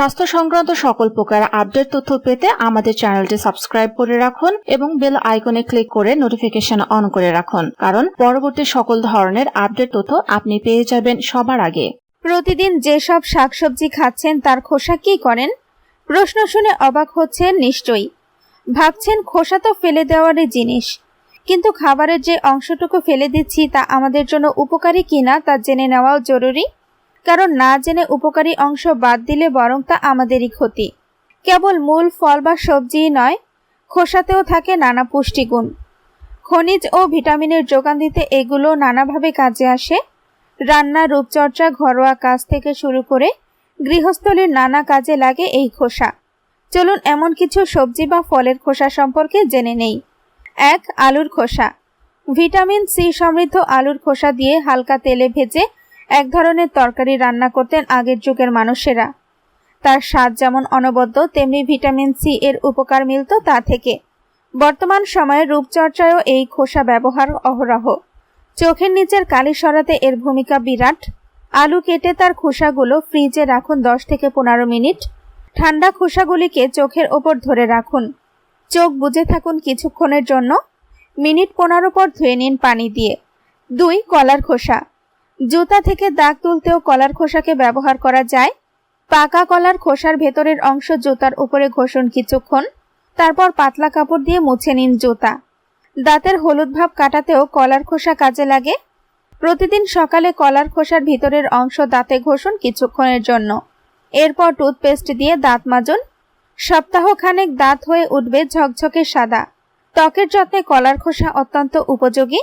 স্বাস্থ্য সংক্রান্ত সকল প্রকার আপডেট তথ্য পেতে আমাদের চ্যানেলটি সাবস্ক্রাইব করে রাখুন এবং বেল আইকনে ক্লিক করে নোটিফিকেশন অন করে রাখুন। কারণ পরবর্তী সকল ধরনের আপডেট তথ্য আপনি পেয়ে যাবেন সবার আগে। প্রতিদিন যেসব শাকসবজি খাচ্ছেন তার খোসা কি করেন? প্রশ্ন শুনে অবাক হচ্ছেন নিশ্চয়ই। ভাবছেন খোসা তো ফেলে দেওয়ারই জিনিস। কিন্তু খাবারের যে অংশটুকু ফেলে দিচ্ছি তা আমাদের জন্য উপকারী কিনা তা জেনে নেওয়াও জরুরি। কারণ না জেনে উপকারী অংশ বাদ দিলে বরং তা আমাদেরই ক্ষতি। কেবল মূল ফল বা সবজিই নয়, খোসাতেও থাকে নানা পুষ্টিগুণ। খনিজ ও ভিটামিনের যোগান দিতে এগুলো নানাভাবে কাজে আসে। রান্না, রূপচর্চা, ঘরোয়া কাজ থেকে শুরু করে গৃহস্থলীর নানা কাজে লাগে এই খোসা। চলুন এমন কিছু সবজি বা ফলের খোসা সম্পর্কে জেনে নেই। এক, আলুর খোসা। ভিটামিন সি সমৃদ্ধ আলুর খোসা দিয়ে হালকা তেলে ভেজে এক ধরনের তরকারি রান্না করতেন আগের যুগের মানুষেরা। তার স্বাদ যেমন অনবদ্য, তেমনি ভিটামিন সি এর উপকার মিলত তা থেকে। বর্তমান সময়ে রূপচর্চায়ও এই খোসা ব্যবহার অহরহ। চোখের নিচের কালি সরাতে এর ভূমিকা বিরাট। আলু কেটে তার খোসাগুলো ফ্রিজে রাখুন দশ থেকে পনেরো মিনিট। ঠান্ডা খোসাগুলিকে চোখের ওপর ধরে রাখুন। চোখ বুজে থাকুন কিছুক্ষণের জন্য। মিনিট পনেরো পর ধুয়ে নিন পানি দিয়ে। দুই, কলার খোসা। জুতা থেকে দাগ তুলতেও কলার খোসাকে ব্যবহার করা যায়। পাকা কলার খোসার ভেতরের অংশ জুতার উপরে ঘষুন কিছুক্ষণ। তারপর পাতলা কাপড় দিয়ে মুছে নিন জুতা। দাঁতের হলুদ ভাব কাটাতেও কলার খোসা কাজে লাগে। প্রতিদিন সকালে কলার খোসার ভিতরের অংশ দাঁতে ঘষুন কিছুক্ষণের জন্য। এরপর টুথপেস্ট দিয়ে দাঁত মাজুন। সপ্তাহখানেক দাঁত হয়ে উঠবে ঝকঝকে সাদা। ত্বকের যত্নে কলার খোসা অত্যন্ত উপযোগী।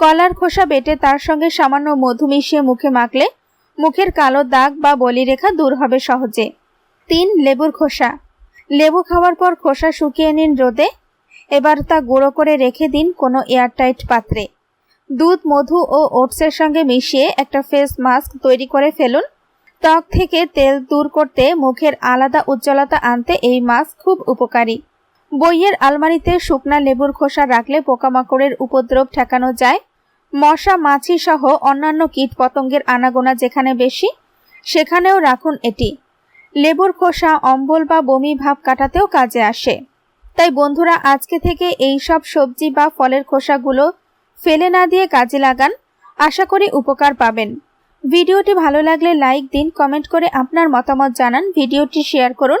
কলার খোসা বেটে তার সঙ্গে সামান্য মধু মিশিয়ে মুখে মাখলে মুখের কালো দাগ বা বলিরেখা দূর হবে সহজে। তিন, লেবুর খোসা। লেবু খাওয়ার পর খোসা শুকিয়ে নিন রোদে। এবার তা গুঁড়ো করে রেখে দিন কোনো এয়ারটাইট পাত্রে। দুধ, মধু ও ওটসের সঙ্গে মিশিয়ে একটা ফেস মাস্ক তৈরি করে ফেলুন। ত্বক থেকে তেল দূর করতে মুখের আলাদা উজ্জ্বলতা আনতে এই মাস্ক খুব উপকারী। বইয়ের আলমারিতে শুকনা লেবুর খোসা রাখলে পোকামাকড়ের উপদ্রব ঠেকানো যায়। মশা, মাছি সহ অন্যান্য কীট পতঙ্গের আনাগোনা যেখানে বেশি, সেখানেও রাখুন এটি। লেবুর খোসা, অম্বল বা বমি ভাব কাটাতেও কাজে আসে। তাই বন্ধুরা, আজকে থেকে এই সব সবজি বা ফলের খোসাগুলো ফেলে না দিয়ে কাজে লাগান। আশা করি উপকার পাবেন। ভিডিওটি ভালো লাগলে লাইক দিন, কমেন্ট করে আপনার মতামত জানান। ভিডিওটি শেয়ার করুন।